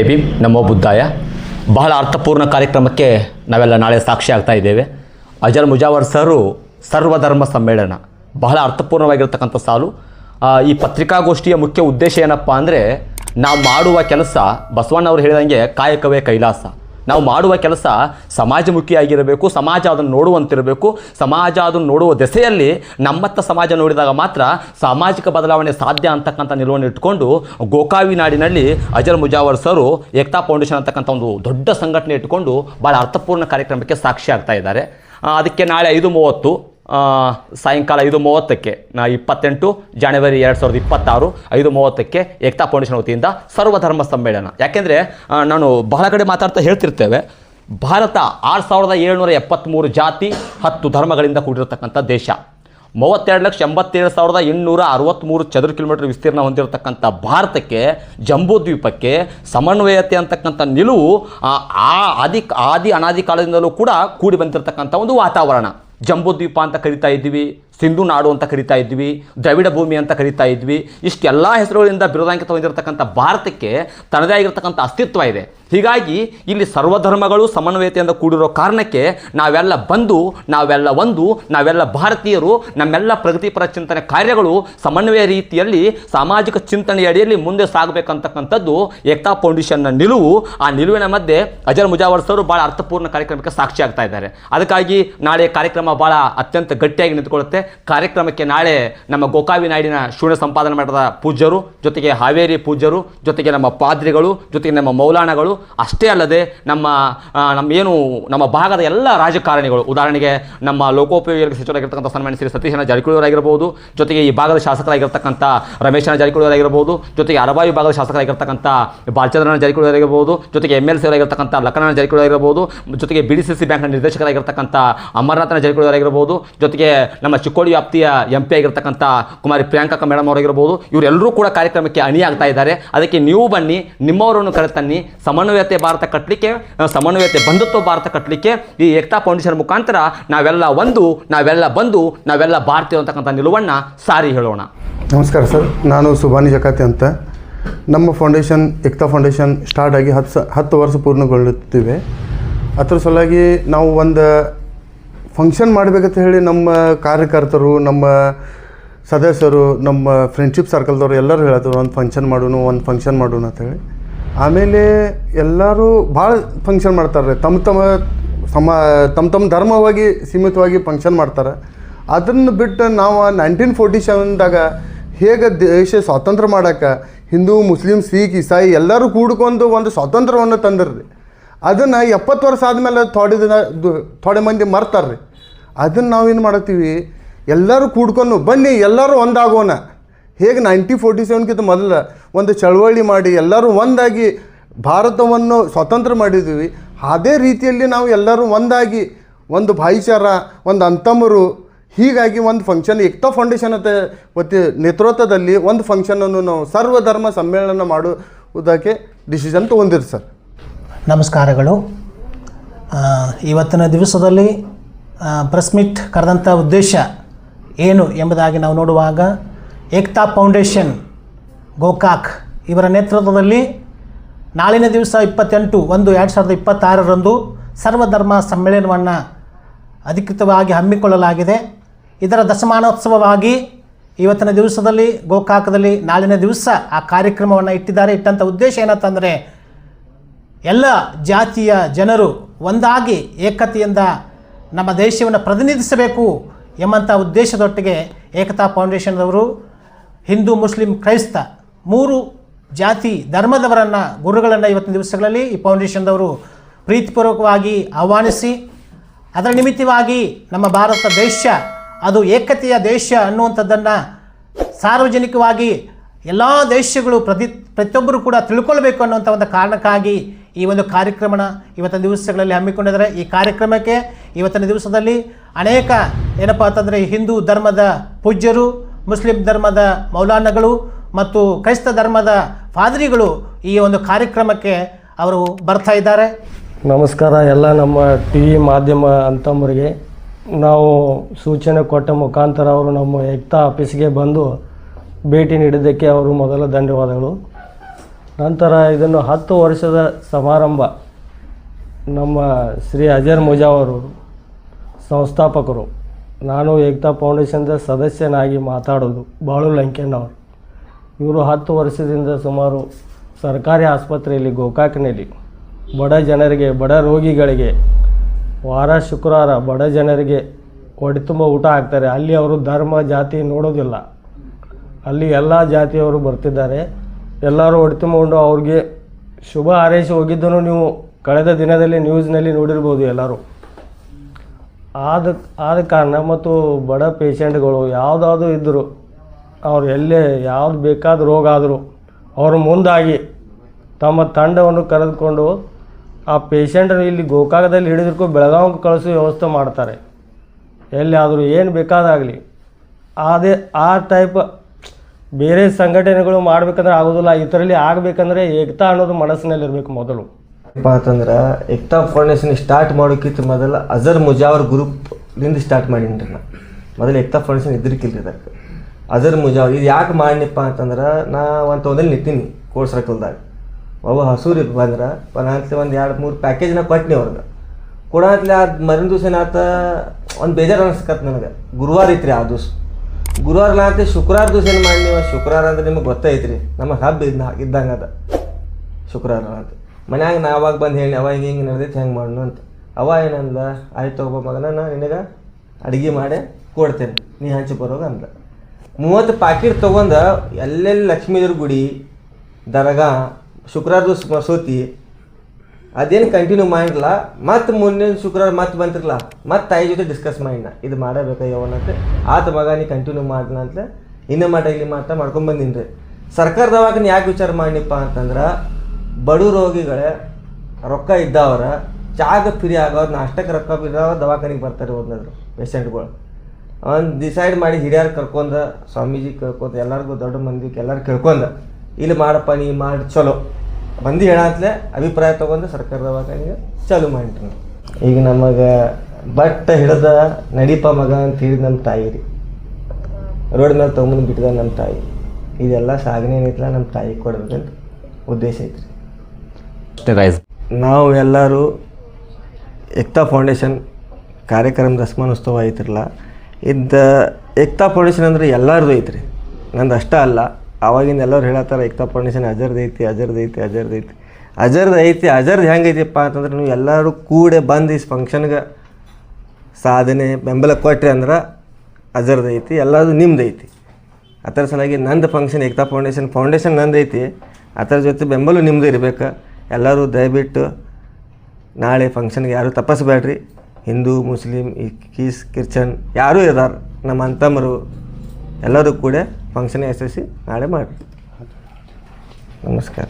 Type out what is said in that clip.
AB ನಮೋ ಬುದ್ಧಾಯ ಬಹಳ ಅರ್ಥಪೂರ್ಣ ಕಾರ್ಯಕ್ರಮಕ್ಕೆ ನಾವೆಲ್ಲ ನಾಳೆ ಸಾಕ್ಷಿ ಆಗ್ತಾ ಇದ್ದೇವೆ. ಅಜರ್ ಮುಜಾವರ್ ಸರು ಸರ್ವಧರ್ಮ ಸಮ್ಮೇಳನ. ಬಹಳ ಅರ್ಥಪೂರ್ಣವಾಗಿರ್ತಕ್ಕಂಥ ಸಾಲು. ಈ ಪತ್ರಿಕಾಗೋಷ್ಠಿಯ ಮುಖ್ಯ ಉದ್ದೇಶ ಏನಪ್ಪ ಅಂದರೆ, ನಾವು ಮಾಡುವ ಕೆಲಸ ಬಸವಣ್ಣವ್ರು ಹೇಳಿದಂಗೆ ಕಾಯಕವೇ ಕೈಲಾಸ. ನಾವು ಮಾಡುವ ಕೆಲಸ ಸಮಾಜಮುಖಿಯಾಗಿರಬೇಕು ಸಮಾಜ ಅದನ್ನು ನೋಡುವಂತಿರಬೇಕು. ಸಮಾಜ ಅದನ್ನು ನೋಡುವ ದೆಸೆಯಲ್ಲಿ ನಮ್ಮತ್ತ ಸಮಾಜ ನೋಡಿದಾಗ ಮಾತ್ರ ಸಾಮಾಜಿಕ ಬದಲಾವಣೆ ಸಾಧ್ಯ ಅಂತಕ್ಕಂಥ ನಿಲುವನ್ನು ಇಟ್ಕೊಂಡು ಗೋಕಾವಿ ನಾಡಿನಲ್ಲಿ ಅಜರ್ ಮುಜಾವರ್ ಸರು ಏಕ್ತಾ ಫೌಂಡೇಶನ್ ಅಂತಕ್ಕಂಥ ಒಂದು ದೊಡ್ಡ ಸಂಘಟನೆ ಇಟ್ಟುಕೊಂಡು ಭಾಳ ಅರ್ಥಪೂರ್ಣ ಕಾರ್ಯಕ್ರಮಕ್ಕೆ ಸಾಕ್ಷಿ ಆಗ್ತಾ ಇದ್ದಾರೆ ಅದಕ್ಕೆ ನಾಳೆ ಐದು ಮೂವತ್ತು. ಸಾಯಂಕಾಲ ಐದು ಮೂವತ್ತಕ್ಕೆ ಇಪ್ಪತ್ತೆಂಟು ಜಾನ್ವರಿ ಎರಡು ಸಾವಿರದ ಇಪ್ಪತ್ತಾರು, ಐದು ಮೂವತ್ತಕ್ಕೆ ಏಕ್ತಾ ಫೌಂಡೇಶನ್ ವತಿಯಿಂದ ಸರ್ವಧರ್ಮ ಸಮ್ಮೇಳನ. ಯಾಕೆಂದರೆ ನಾನು ಬಹಳ ಕಡೆ ಮಾತಾಡ್ತಾ ಹೇಳ್ತಿರ್ತೇವೆ, ಭಾರತ ಆರು ಸಾವಿರದ ಏಳ್ನೂರ ಎಪ್ಪತ್ತ್ಮೂರು ಜಾತಿ ಹತ್ತು ಧರ್ಮಗಳಿಂದ ಕೂಡಿರತಕ್ಕಂಥ ದೇಶ. ಮೂವತ್ತೆರಡು ಲಕ್ಷ ಎಂಬತ್ತೇಳು ಸಾವಿರದ ಎಂಟುನೂರ ಅರವತ್ತ್ಮೂರು ಚದುರ ಕಿಲೋಮೀಟರ್ ವಿಸ್ತೀರ್ಣ ಹೊಂದಿರತಕ್ಕಂಥ ಭಾರತಕ್ಕೆ, ಜಂಬೂ ದ್ವೀಪಕ್ಕೆ ಸಮನ್ವಯತೆ ಅಂತಕ್ಕಂಥ ನಿಲುವು, ಆ ಆದಿ ಆದಿ ಅನಾದಿ ಕಾಲದಿಂದಲೂ ಕೂಡ ಕೂಡಿ ಬಂದಿರತಕ್ಕಂಥ ಒಂದು ವಾತಾವರಣ. ಜಂಬೂ ದ್ವೀಪ ಅಂತ ಕರಿತಾ ಇದ್ವಿ ಸಿಂಧು ನಾಡು ಅಂತ ಕರಿತಾ ಇದ್ವಿ ದ್ರವಿಡ ಭೂಮಿ ಅಂತ ಕರಿತಾ ಇದ್ವಿ ಇಷ್ಟೆಲ್ಲ ಹೆಸರುಗಳಿಂದ ಬಿರುದಾಂಕಿತ ಹೊಂದಿರತಕ್ಕಂಥ ಭಾರತಕ್ಕೆ ತನ್ನದೇ ಆಗಿರತಕ್ಕಂಥ ಅಸ್ತಿತ್ವ ಇದೆ. ಹೀಗಾಗಿ ಇಲ್ಲಿ ಸರ್ವಧರ್ಮಗಳು ಸಮನ್ವಯತೆಯಿಂದ ಕೂಡಿರೋ ಕಾರಣಕ್ಕೆ ನಾವೆಲ್ಲ ಬಂದು, ನಾವೆಲ್ಲ ಒಂದು, ನಾವೆಲ್ಲ ಭಾರತೀಯರು, ನಮ್ಮೆಲ್ಲ ಪ್ರಗತಿಪರ ಚಿಂತನೆ ಕಾರ್ಯಗಳು ಸಮನ್ವಯ ರೀತಿಯಲ್ಲಿ, ಸಾಮಾಜಿಕ ಚಿಂತನೆಯ ಅಡಿಯಲ್ಲಿ ಮುಂದೆ ಸಾಗಬೇಕಂತಕ್ಕಂಥದ್ದು ಏಕ್ತಾ ಫೌಂಡೇಶನ್ನ ನಿಲುವು. ಆ ನಿಲುವಿನ ಮಧ್ಯೆ ಅಜರ್ ಮುಜಾವರ್ ಸರ್ ಭಾಳ ಅರ್ಥಪೂರ್ಣ ಕಾರ್ಯಕ್ರಮಕ್ಕೆ ಸಾಕ್ಷಿ ಆಗ್ತಾ ಇದ್ದಾರೆ. ಅದಕ್ಕಾಗಿ ನಾಳೆ ಕಾರ್ಯಕ್ರಮ ಭಾಳ ಅತ್ಯಂತ ಗಟ್ಟಿಯಾಗಿ ನಿಂತ್ಕೊಳ್ಳುತ್ತೆ. ಕಾರ್ಯಕ್ರಮಕ್ಕೆ ನಾಳೆ ನಮ್ಮ ಗೋಕಾವಿ ನಾಡಿನ ಶೂನ್ಯ ಸಂಪಾದನೆ ಮಾಡಿದ ಪೂಜ್ಯರು, ಜೊತೆಗೆ ಹಾವೇರಿ ಪೂಜ್ಯರು, ಜೊತೆಗೆ ನಮ್ಮ ಪಾದ್ರಿಗಳು, ಜೊತೆಗೆ ನಮ್ಮ ಮೌಲಾನಗಳು, ಅಷ್ಟೇ ಅಲ್ಲದೆ ನಮ್ಮ ನಮ್ಮ ಏನು, ನಮ್ಮ ಭಾಗದ ಎಲ್ಲ ರಾಜಕಾರಣಿಗಳು. ಉದಾಹರಣೆಗೆ ನಮ್ಮ ಲೋಕೋಪಯೋಗಿ ಸಚಿವರಾಗಿರ್ತಕ್ಕಂಥ ಸನ್ಮಾನ್ಯ ಶ್ರೀ ಸತೀಶನ ಜಾರಕಿಹೊಳಿಯವರಾಗಿರ್ಬೋದು, ಜೊತೆಗೆ ಈ ಭಾಗದ ಶಾಸಕರಾಗಿರ್ತಕ್ಕಂಥ ರಮೇಶನ ಜಾರಕಿಹೊಳಿಯವರಾಗಿರ್ಬೋದು, ಜೊತೆಗೆ ಅರಬಾಯಿ ಭಾಗದ ಶಾಸಕರಾಗಿರ್ತಕ್ಕಂಥ ಬಾಲಚಂದ್ರನ ಜಾರಕಿಹೊಳಿಯವರಾಗಿರ್ಬೋದು, ಜೊತೆಗೆ ಎಂ ಎಲ್ ಸಿ ಅವರಾಗಿರ್ತಕ್ಕಂಥ ಲಕ್ಕನ ಜಾರಕಿಹೊಳಿಯವರಾಗಿರ್ಬೋದು, ಜೊತೆಗೆ ಬಿ ಡಿ ಸಿ ಸಿ ಬ್ಯಾಂಕ್ನ ನಿರ್ದೇಶಕರಾಗಿರ್ತಕ್ಕಂಥ ಅಮರನಾಥನ ಜಾರಕಿಹೊಳಿಯವರಾಗಿರ್ಬೋದು ಜೊತೆಗೆ ನಮ್ಮ ಚಿಕ್ಕೋಡಿ ವ್ಯಾಪ್ತಿಯ ಎಂ ಪಿ ಆಗಿರ್ತಕ್ಕಂಥ ಕುಮಾರಿ ಪ್ರಿಯಾಂಕಾ ಮೇಡಮ್ ಅವರಾಗಿರ್ಬೋದು, ಇವರೆಲ್ಲರೂ ಕೂಡ ಕಾರ್ಯಕ್ರಮಕ್ಕೆ ಅಣಿಯಾಗ್ತಾ ಇದ್ದಾರೆ. ಅದಕ್ಕೆ ನೀವು ಬನ್ನಿ, ನಿಮ್ಮವರನ್ನು ಕರೆತನ್ನಿ, ಸಮನ್ವಯತೆ ಭಾರತ ಕಟ್ಟಲಿಕ್ಕೆ ಸಮನ್ವಯತೆ ಬಂಧುತ್ವ ಭಾರತ ಕಟ್ಟಲಿಕ್ಕೆ ಈ ಏಕ್ತಾ ಫೌಂಡೇಶನ್ ಮುಖಾಂತರ ನಾವೆಲ್ಲ ಒಂದು, ನಾವೆಲ್ಲ ಬಂದು, ನಾವೆಲ್ಲ ಭಾರತೀಯ ಅಂತಕ್ಕಂಥ ನಿಲುವನ್ನು ಸಾರಿ ಹೇಳೋಣ. ನಮಸ್ಕಾರ ಸರ್, ನಾನು ಸುಭಾನಿ ಜಕಾತಿ ಅಂತ. ನಮ್ಮ ಫೌಂಡೇಶನ್, ಏಕ್ತಾ ಫೌಂಡೇಶನ್ ಸ್ಟಾರ್ಟ್ ಆಗಿ ಹತ್ತು ಸ, ಹತ್ತು ವರ್ಷ ಪೂರ್ಣಗೊಳ್ಳುತ್ತಿವೆ. ಅದ್ರ ಸಲುವಾಗಿ ನಾವು ಒಂದು ಫಂಕ್ಷನ್ ಮಾಡಬೇಕಂತ ಹೇಳಿ ನಮ್ಮ ಕಾರ್ಯಕರ್ತರು, ನಮ್ಮ ಸದಸ್ಯರು, ನಮ್ಮ ಫ್ರೆಂಡ್ಶಿಪ್ ಸರ್ಕಲ್ದವ್ರು ಎಲ್ಲರೂ ಹೇಳಿದ್ರು ಒಂದು ಫಂಕ್ಷನ್ ಮಾಡೋಣ ಒಂದು ಫಂಕ್ಷನ್ ಮಾಡೋಣ ಅಂತ ಹೇಳಿ. ಆಮೇಲೆ ಎಲ್ಲರೂ ಭಾಳ ಫಂಕ್ಷನ್ ಮಾಡ್ತಾರೆ ತಮ್ಮ ತಮ್ಮ ಸಮ ತಮ್ಮ ತಮ್ಮ ಧರ್ಮವಾಗಿ ಸೀಮಿತವಾಗಿ ಫಂಕ್ಷನ್ ಮಾಡ್ತಾರೆ. ಅದನ್ನು ಬಿಟ್ಟು ನಾವು ನೈನ್ಟೀನ್ ಫೋರ್ಟಿ ಸೆವೆನ್ದಾಗ ಹೇಗೆ ದೇಶ ಸ್ವಾತಂತ್ರ್ಯ ಮಾಡೋಕೆ ಹಿಂದೂ, ಮುಸ್ಲಿಂ, ಸಿಖ್, ಇಸಾಯಿ ಎಲ್ಲರೂ ಕೂಡ್ಕೊಂಡು ಒಂದು ಸ್ವಾತಂತ್ರ್ಯವನ್ನು ತಂದಿರ್ರಿ. ಅದನ್ನು ಎಪ್ಪತ್ತು ವರ್ಷ ಆದಮೇಲೆ ಥೋಡೆ ದಿನ ಥೋಡೆ ಮಂದಿ ಮರ್ತಾರೆ ಅದನ್ನು ನಾವೇನು ಮಾಡತ್ತೀವಿ? ಎಲ್ಲರೂ ಕೂಡ್ಕೊಂಡು ಬನ್ನಿ, ಎಲ್ಲರೂ ಒಂದಾಗೋಣ. ಹೇಗೆ ನೈನ್ಟಿ ಫೋರ್ಟಿ ಸೆವೆನ್ಗಿಂತ ಮೊದಲು ಒಂದು ಚಳವಳಿ ಮಾಡಿ, ಎಲ್ಲರೂ ಒಂದಾಗಿ ಭಾರತವನ್ನು ಸ್ವತಂತ್ರ ಮಾಡಿದ್ದೀವಿ ಅದೇ ರೀತಿಯಲ್ಲಿ ನಾವು ಎಲ್ಲರೂ ಒಂದಾಗಿ ಒಂದು ಭಾಯಿಚಾರ, ಒಂದು ಅಂತಮರು, ಹೀಗಾಗಿ ಒಂದು ಫಂಕ್ಷನ್ ಏಕ್ತಾ ಫೌಂಡೇಶನ್ ಅಂತ ವತಿ ನೇತೃತ್ವದಲ್ಲಿ ಒಂದು ಫಂಕ್ಷನನ್ನು ನಾವು ಸರ್ವಧರ್ಮ ಸಮ್ಮೇಳನ ಮಾಡುವುದಕ್ಕೆ ಡಿಸಿಷನ್ ತೊಗೊಂಡಿರಿ ಸರ್. ನಮಸ್ಕಾರಗಳು. ಇವತ್ತಿನ ದಿವಸದಲ್ಲಿ ಪ್ರೆಸ್ ಮೀಟ್ ಕರೆದಂಥ ಉದ್ದೇಶ ಏನು ಎಂಬುದಾಗಿ ನಾವು ನೋಡುವಾಗ ಏಕ್ತಾ ಫೌಂಡೇಶನ್, ಗೋಕಾಕ್ ಇವರ ನೇತೃತ್ವದಲ್ಲಿ ನಾಳಿನ ದಿವಸ ಇಪ್ಪತ್ತೆಂಟು ಒಂದು ಎರಡು ಸಾವಿರದ ಇಪ್ಪತ್ತಾರರಂದು ಸರ್ವಧರ್ಮ ಸಮ್ಮೇಳನವನ್ನು ಅಧಿಕೃತವಾಗಿ ಹಮ್ಮಿಕೊಳ್ಳಲಾಗಿದೆ. ಇದರ ದಶಮಾನೋತ್ಸವವಾಗಿ ಇವತ್ತಿನ ದಿವಸದಲ್ಲಿ ಗೋಕಾಕದಲ್ಲಿ ನಾಳಿನ ದಿವಸ ಆ ಕಾರ್ಯಕ್ರಮವನ್ನು ಇಟ್ಟಿದ್ದಾರೆ. ಇಟ್ಟಂಥ ಉದ್ದೇಶ ಏನಂತಂದರೆ ಎಲ್ಲ ಜಾತಿಯ ಜನರು ಒಂದಾಗಿ ಏಕತೆಯಿಂದ ನಮ್ಮ ದೇಶವನ್ನು ಪ್ರತಿನಿಧಿಸಬೇಕು ಎಂಬಂಥ ಉದ್ದೇಶದೊಟ್ಟಿಗೆ ಏಕತಾ ಫೌಂಡೇಶನ್ದವರು ಹಿಂದೂ, ಮುಸ್ಲಿಂ, ಕ್ರೈಸ್ತ ಮೂರು ಜಾತಿ ಧರ್ಮದವರನ್ನು ಗುರುಗಳನ್ನು ಇವತ್ತಿನ ದಿವಸಗಳಲ್ಲಿ ಈ ಫೌಂಡೇಶನ್ದವರು ಪ್ರೀತಿಪೂರ್ವಕವಾಗಿ ಆಹ್ವಾನಿಸಿ, ಅದರ ನಿಮಿತ್ತವಾಗಿ ನಮ್ಮ ಭಾರತ ದೇಶ ಅದು ಏಕತೆಯ ದೇಶ ಅನ್ನುವಂಥದ್ದನ್ನು ಸಾರ್ವಜನಿಕವಾಗಿ ಎಲ್ಲ ದೇಶಗಳು ಪ್ರತಿ, ಪ್ರತಿಯೊಬ್ಬರು ಕೂಡ ತಿಳ್ಕೊಳ್ಬೇಕು ಅನ್ನುವಂಥ ಒಂದು ಕಾರಣಕ್ಕಾಗಿ ಈ ಒಂದು ಕಾರ್ಯಕ್ರಮನ ಇವತ್ತಿನ ದಿವಸಗಳಲ್ಲಿ ಹಮ್ಮಿಕೊಂಡಿದ್ದಾರೆ. ಈ ಕಾರ್ಯಕ್ರಮಕ್ಕೆ ಇವತ್ತಿನ ದಿವಸದಲ್ಲಿ ಅನೇಕ ಏನಪ್ಪ ಅಂತಂದರೆ ಹಿಂದೂ ಧರ್ಮದ ಪೂಜ್ಯರು, ಮುಸ್ಲಿಂ ಧರ್ಮದ ಮೌಲಾನಗಳು ಮತ್ತು ಕ್ರೈಸ್ತ ಧರ್ಮದ ಪಾದ್ರಿಗಳು ಈ ಒಂದು ಕಾರ್ಯಕ್ರಮಕ್ಕೆ ಅವರು ಬರ್ತಾ ಇದ್ದಾರೆ. ನಮಸ್ಕಾರ ಎಲ್ಲ ನಮ್ಮ ಟಿ ವಿ ಮಾಧ್ಯಮ ಅಂತಂಬರಿಗೆ. ನಾವು ಸೂಚನೆ ಕೊಟ್ಟ ಮುಖಾಂತರ ಅವರು ನಮ್ಮ ಏಕ್ತಾ ಆಫೀಸ್ಗೆ ಬಂದು ಭೇಟಿ ನೀಡಿದ್ದಕ್ಕೆ ಅವರು ಮೊದಲ ಧನ್ಯವಾದಗಳು. ನಂತರ ಇದನ್ನು ಹತ್ತು ವರ್ಷದ ಸಮಾರಂಭ ನಮ್ಮ ಶ್ರೀ ಅಜರ್ ಮುಜಾವರು ಸಂಸ್ಥಾಪಕರು. ನಾನು ಏಕ್ತಾ ಫೌಂಡೇಶನ್ದ ಸದಸ್ಯನಾಗಿ ಮಾತಾಡೋದು ಬಾಳು ಲಂಕೆಣ್ಣವರು ಇವರು ಹತ್ತು ವರ್ಷದಿಂದ ಸುಮಾರು ಸರ್ಕಾರಿ ಆಸ್ಪತ್ರೆಯಲ್ಲಿ ಗೋಕಾಕ್ನಲ್ಲಿ. ಬಡ ಜನರಿಗೆ, ಬಡ ರೋಗಿಗಳಿಗೆ ವಾರ, ಶುಕ್ರವಾರ ಬಡ ಜನರಿಗೆ ಹೊಟ್ಟೆ ತುಂಬ ಊಟ ಹಾಕ್ತಾರೆ ಅಲ್ಲಿ ಅವರು ಧರ್ಮ ಜಾತಿ ನೋಡೋದಿಲ್ಲ. ಅಲ್ಲಿ ಎಲ್ಲ ಜಾತಿಯವರು ಬರ್ತಿದ್ದಾರೆ. ಎಲ್ಲರೂ ಹೊಡೆ ತುಂಬಿಕೊಂಡು ಅವ್ರಿಗೆ ಶುಭ ಹಾರೈಸಿ ಹೋಗಿದ್ದನ್ನು ನೀವು ಕಳೆದ ದಿನದಲ್ಲಿ ನ್ಯೂಸ್ನಲ್ಲಿ ನೋಡಿರ್ಬೋದು ಎಲ್ಲರೂ. ಆದ ಆದ ಕಾರಣ ಮತ್ತು ಬಡ ಪೇಷಂಟ್ಗಳು ಯಾವುದಾದ್ರು ಇದ್ದರು ಅವ್ರು ಎಲ್ಲೇ ಯಾವ್ದು ಬೇಕಾದ ರೋಗ ಆದರೂ ಅವರು ಮುಂದಾಗಿ ತಮ್ಮ ತಂಡವನ್ನು ಕರೆದುಕೊಂಡು ಆ ಪೇಷಂಟನ್ನು ಇಲ್ಲಿ ಗೋಕಾಕದಲ್ಲಿ ಹಿಡಿದಿರ್ಕೊ ಬೆಳಗಾವಿಗೆ ಕಳಿಸೋ ವ್ಯವಸ್ಥೆ ಮಾಡ್ತಾರೆ. ಎಲ್ಲಿ ಆದರೂ ಏನು ಬೇಕಾದಾಗಲಿ. ಅದೇ, ಆ ಟೈಪ್ ಬೇರೆ ಸಂಘಟನೆಗಳು ಮಾಡ್ಬೇಕಂದ್ರೆ ಆಗೋದಿಲ್ಲ. ಇದರಲ್ಲಿ ಆಗಬೇಕಂದ್ರೆ ಏಕ್ತಾ ಅನ್ನೋದು ಮನಸ್ಸಿನಲ್ಲಿರಬೇಕು ಮೊದಲು. ಏನಪ್ಪ ಅಂತಂದ್ರೆ, ಏಕ್ತಾ ಫೌಂಡೇಶನ್ ಸ್ಟಾರ್ಟ್ ಮಾಡೋಕ್ಕಿಂತ ಮೊದಲು ಅಜರ್ ಮುಜಾವರ್ ಗ್ರೂಪ್ಲಿಂದ ಸ್ಟಾರ್ಟ್ ಮಾಡೀನಿ ರೀ ನಾ. ಮೊದಲು ಏಕ್ತಾ ಫೌಂಡೇಶನ್ ಇದ್ರಿಕಿಲ್ಲ ಅದಕ್ಕೆ ಅಜರ್ ಮುಜಾವರ್, ಇದು ಯಾಕೆ ಮಾಡಿನಪ್ಪ ಅಂತಂದ್ರೆ, ನಾ ಒಂದು ತೊಂದಲ್ಲಿ ನಿಂತೀನಿ ಕೋಡ್ ಸರ್ಕಲ್ದಾಗ. ಅವ ಹಸೂರಿ ಬಂದ್ರೆ ಪನಾತ್ಲೆ ಒಂದು ಎರಡು ಮೂರು ಪ್ಯಾಕೇಜ್ನ ಕೊಟ್ಟಿನಿ ಅವ್ರಿಗೆ ಕೊಡತ್ಲೆ ಅದು ಮರಿನ ದಿವಸ ಏನಾತ ಒಂದು ಬೇಜಾರು ಅನ್ಸ್ಕತ್ ನನಗೆ. ಗುರುವಾರ ಐತ್ರಿ ಆ ದಿವ್ಸ. ಗುರುವಾರ ನಾತೆ ಶುಕ್ರವಾರ ದಿವಸ ಏನು ಮಾಡಿ ನೀವು? ಶುಕ್ರವಾರ ಅಂದ್ರೆ ನಿಮಗೆ ಗೊತ್ತೈತ್ರಿ. ನಮ್ಮ ಹಬ್ಬ ಇದ್ದ ಇದ್ದಂಗೆ ಅದ. ಶುಕ್ರವಾರ ಅಂತ. ಮನ್ಯಾಗ ನಾ ಅವಾಗ ಬಂದು ಹೇಳಿ ಅವ ಹಿಂಗೆ ಹಿಂಗೆ ನಡೆದೈತೆ ಹೆಂಗೆ ಮಾಡೋಣ ಅಂತ. ಅವ ಏನಂದ ಆಯ್ತು ತಗೋ ಮಗನ, ನಾ ನಿನಗೆ ಅಡುಗೆ ಮಾಡಿ ಕೊಡ್ತೇನೆ. ನೀ ಹಂಚಿ ಬರೋಗ ಅಂದ ಮೂವತ್ತು ಪಾಕಿಟ್ ತೊಗೊಂಡು ಎಲ್ಲೆಲ್ಲಿ ಲಕ್ಷ್ಮೀದೇವ್ರ ಗುಡಿ, ದರ್ಗಾ, ಶುಕ್ರವಾರ ದಿವಸ ಮಸೂತಿ ಅದೇನು ಕಂಟಿನ್ಯೂ ಮಾಡಿಲ್ಲ ಮತ್ತೆ ಮುಂದಿನ ಶುಕ್ರವಾರ ಮತ್ತೆ ಬಂತಿರಲ್ಲ ಮತ್ತೆ ತಾಯಿ ಜೊತೆ ಡಿಸ್ಕಸ್ ಮಾಡಿನ ಇದು ಮಾಡಬೇಕು ಯಾವನಂತೆ ಆತ ಮಗ, ನೀ ಕಂಟಿನ್ಯೂ ಮಾಡ್ನ ಅಂತ. ಇನ್ನ ಮಾಡ ಇಲ್ಲಿ ಮಾಡ್ತಾ ಮಾಡ್ಕೊಂಡ್ ಬಂದೀನಿ ರೀ. ಸರ್ಕಾರ ದವಾಖಾನೆ ಯಾಕೆ ವಿಚಾರ ಮಾಡಿನಪ್ಪ ಅಂತಂದ್ರೆ, ಬಡು ರೋಗಿಗಳೇ ರೊಕ್ಕ ಇದ್ದವ್ರ, ಚಾಗ ಫ್ರೀ ಆಗೋರು ನಾಷ್ಟಕ್ಕೆ ರೊಕ್ಕ ಬಿದ್ದವ್ರು ದವಾಖಾನಿಗೆ ಬರ್ತಾರೆ ಒಂದಾದ್ರು ಪೇಷಂಟ್ಗಳು. ಅವ್ನು ಡಿಸೈಡ್ ಮಾಡಿ ಹಿರಿಯರು ಕರ್ಕೊಂಡ, ಸ್ವಾಮೀಜಿ ಕರ್ಕೊಂಡ ಎಲ್ಲರಿಗೂ ದೊಡ್ಡ ಮಂದಿಗೆ ಎಲ್ಲರೂ ಕೇಳ್ಕೊಂಡ, ಇಲ್ಲಿ ಮಾಡಪ್ಪ ನೀ ಮಾಡಿ, ಚಲೋ. ಮಂದಿ ಹೇಳತ್ಲೆ ಅಭಿಪ್ರಾಯ ತಗೊಂಡು ಸರ್ಕಾರದ ದವಾಖಾನಿಗೆ ಚಾಲು ಮಾಡಿ ಈಗ ನಮಗೆ ಬಟ್ಟ ಹಿಡ್ದ ನಡಿಪ ಮಗ ಅಂತ ಹೇಳಿದ ನಮ್ಮ ತಾಯಿ ರೀ. ರೋಡ್ ಮೇಲೆ ತೊಗೊಂಡು ಬಿಟ್ಟಿದ ನಮ್ಮ ತಾಯಿ. ಇದೆಲ್ಲ ಸಾಧನೆ ಏನೈತಲ್ಲ ನಮ್ಮ ತಾಯಿ ಕೊಡ್ಬೇಕಂತ ಉದ್ದೇಶ ಐತ್ರಿ. ನಾವು ಎಲ್ಲರೂ ಏಕ್ತಾ ಫೌಂಡೇಶನ್ ಕಾರ್ಯಕ್ರಮದ ರಸ್ಮಾನೋತ್ಸವ ಐತ್ರಲ್ಲ. ಇದ್ದ ಏಕ್ತಾ ಫೌಂಡೇಶನ್ ಅಂದ್ರೆ ಎಲ್ಲರದು ಐತ್ರಿ. ನಂದು ಅಷ್ಟ ಅಲ್ಲ. ಆವಾಗಿಂದ ಎಲ್ಲರೂ ಹೇಳತ್ತಾರ ಏಕ್ತಾ ಫೌಂಡೇಶನ್ ಅಜರ್ದು ಐತಿ ಅಜರ್ದು ಐತಿ ಅಜರ್ದು ಐತಿ. ಅಜರ್ದು ಐತಿ, ಅಜರ್ದು ಹೆಂಗೈತಿಪ್ಪ ಅಂತಂದ್ರೆ ನೀವು ಎಲ್ಲರೂ ಕೂಡೆ ಬಂದು ಈ ಫಂಕ್ಷನ್ಗೆ ಸಾಧನೆ, ಬೆಂಬಲ ಕೊಟ್ರಿ ಅಂದ್ರೆ ಅಜರ್ದು ಐತಿ, ಎಲ್ಲದು ನಿಮ್ದು ಐತಿ. ಅದರ ಸಲುವಾಗಿ ನಂದು ಫಂಕ್ಷನ್ ಏಕ್ತಾ ಫೌಂಡೇಶನ್ ಫೌಂಡೇಶನ್ ನಂದು ಐತಿ. ಅದರ ಜೊತೆ ಬೆಂಬಲ ನಿಮ್ಮದು ಇರಬೇಕು. ಎಲ್ಲರೂ ದಯವಿಟ್ಟು ನಾಳೆ ಫಂಕ್ಷನ್ಗೆ ಯಾರೂ ತಪ್ಪಿಸ್ಬೇಡ್ರಿ ಹಿಂದೂ, ಮುಸ್ಲಿಂ ಈ ಕೀಸ್ ಕ್ರಿಶ್ಚನ್ ಯಾರೂ ಇದ್ದಾರೆ ನಮ್ಮ ಅಂತಮರು ಎಲ್ಲರೂ ಕೂಡ ಫಂಕ್ಷನ್ ಯಶಸ್ವಿ ನಾಳೆ ಮಾಡಿರಿ ನಮಸ್ಕಾರ